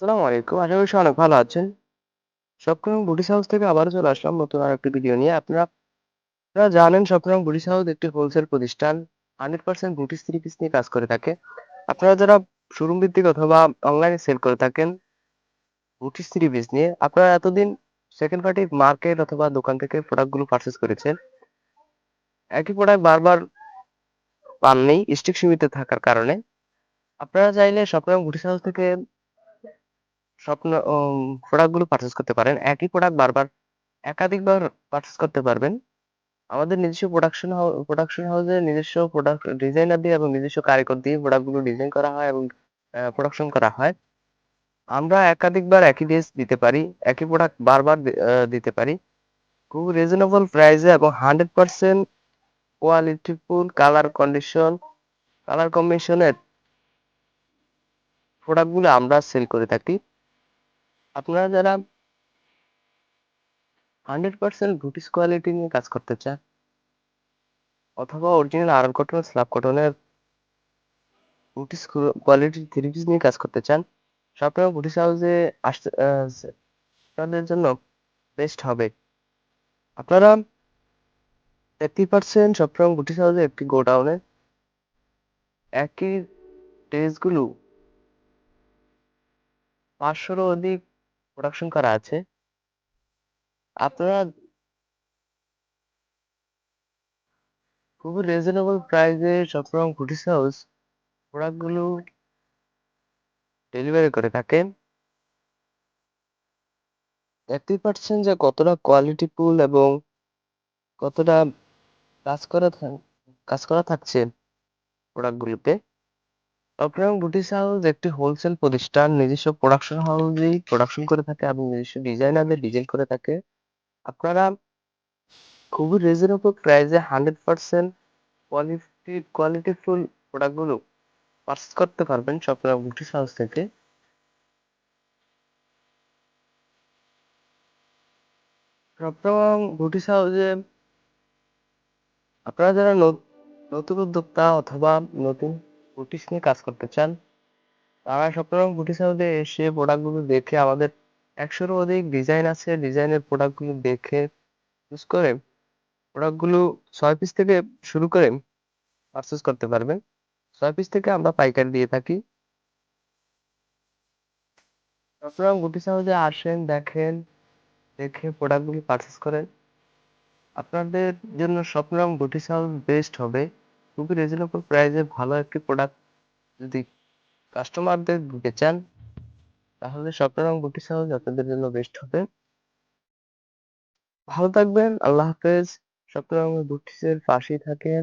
আসসালামু আলাইকুম। আশা করি অনেক ভালো আছেন। স্বপ্নরং বুটিক হাউস থেকে আবারও চলে আসলাম নতুন আরেকটি ভিডিও নিয়ে। আপনারা আপনারা জানেন স্বপ্নরং বুটিক হাউস একটি হোলসেল প্রতিষ্ঠান। 100% বুটিক থ্রি পিস নিয়ে কাজ করে থাকে। আপনারা যারা শোরুম ভিত্তিক অথবা অনলাইনে সেল করে থাকেন বুটিক থ্রি পিস নিয়ে, আপনারা এতদিন সেকেন্ড পার্টি মার্কেট অথবা দোকান থেকে প্রোডাক্টগুলো পারচেজ করেছেন। একই প্রোডাক্ট বারবার পাননি স্টক সীমিত থাকার কারণে। আপনারা চাইলে স্বপ্নরং বুটিক হাউস থেকে স্বপ্ন প্রোডাক্টগুলো পারচেজ করতে পারেন। একই প্রোডাক্ট বারবার, একাধিকবার পারচেজ করতে পারবেন। আমাদের নিজস্ব প্রোডাকশন প্রোডাকশন হাউসের নিজস্ব প্রোডাক্ট ডিজাইনার দিয়ে এবং নিজস্ব কারিগর দিয়ে প্রোডাক্টগুলো ডিজাইন করা হয় এবং প্রোডাকশন করা হয়। আমরা একাধিকবার একই ড্রেস দিতে পারি। একই প্রোডাক্ট বারবার দিতে পারি। খুব রিজনেবল প্রাইসে এবং 100% কোয়ালিটিফুল কালার কন্ডিশন কালার কম্বিনেশনের প্রোডাক্টগুলো আমরা সেল করে থাকি। আপনারা যারা 100% বুটিক কোয়ালিটি নিয়ে কাজ করতে চান অথবা অরিজিনাল আরং কটন, স্ল্যাব কটনের বুটিক কোয়ালিটির থ্রি পিস নিয়ে কাজ করতে চান, স্বপ্নরং বুটিক হাউসে আসতে জন্য বেস্ট হবে। আপনারা দেখতেই পার্সেন্ট স্বপ্নরং বুটিক হাউসে একটি গোডাউনে একই ড্রেসগুলো ৫০০ রও অধিক প্রোডাকশন করা আছে। আপনারা খুবই রিজনেবল প্রাইসে স্বপ্নরং বুটিক হাউস প্রোডাক্টগুলো ডেলিভারি করে থাকেন। দেখতেই পাচ্ছেন যে কতটা কোয়ালিটিফুল এবং কতটা কাজ করা কাজ করা থাকছে প্রোডাক্টগুলোতে। স্বপ্নরং বুটিক হাউস একটি হোলসেল প্রতিষ্ঠান। নিজস্ব প্রোডাকশন হাউসেই প্রোডাকশন করে থাকে এবং নিজস্ব ডিজাইনারদের ডিজাইন করে থাকে। আপনারা খুবই রিজনেবল প্রাইসে 100% কোয়ালিটি কোয়ালিটিফুল প্রোডাক্টগুলো পারচেজ করতে পারবেন স্বপ্নরং বুটিক হাউস থেকে। স্বপ্নরং বুটিক হাউসে আপনারা যারা নতুন উদ্যোক্তা অথবা নতুন বুটিক নিয়ে কাজ করতে চান, তারা স্বপ্নরং বুটিক হাউসে এসে প্রোডাক্টগুলো দেখে আমাদের ১০০ রও অধিক ডিজাইন আছে। ডিজাইনের প্রোডাক্টগুলো দেখে চুজ করে প্রোডাক্টগুলো ছয় পিস থেকে শুরু করে পারচেস করতে পারবেন। ছয় পিস থেকে আমরা পাইকারি দিয়ে থাকি। স্বপ্নরং গুটি হাউসে আসেন, দেখেন, দেখে প্রোডাক্টগুলো পারচেস করেন। আপনাদের জন্য স্বপ্নরং গুটি হাউস বেস্ট হবে। খুবই রিজনেবল প্রাইসে ভালো একটি প্রোডাক্ট যদি কাস্টমারদের দিতে চান, তাহলে স্বপ্নরং বুটিক হাউস আপনাদের জন্য বেস্ট হবে। ভালো থাকবেন। আল্লাহ হাফেজ। স্বপ্নরং বুটিক্সের পাশেই থাকেন।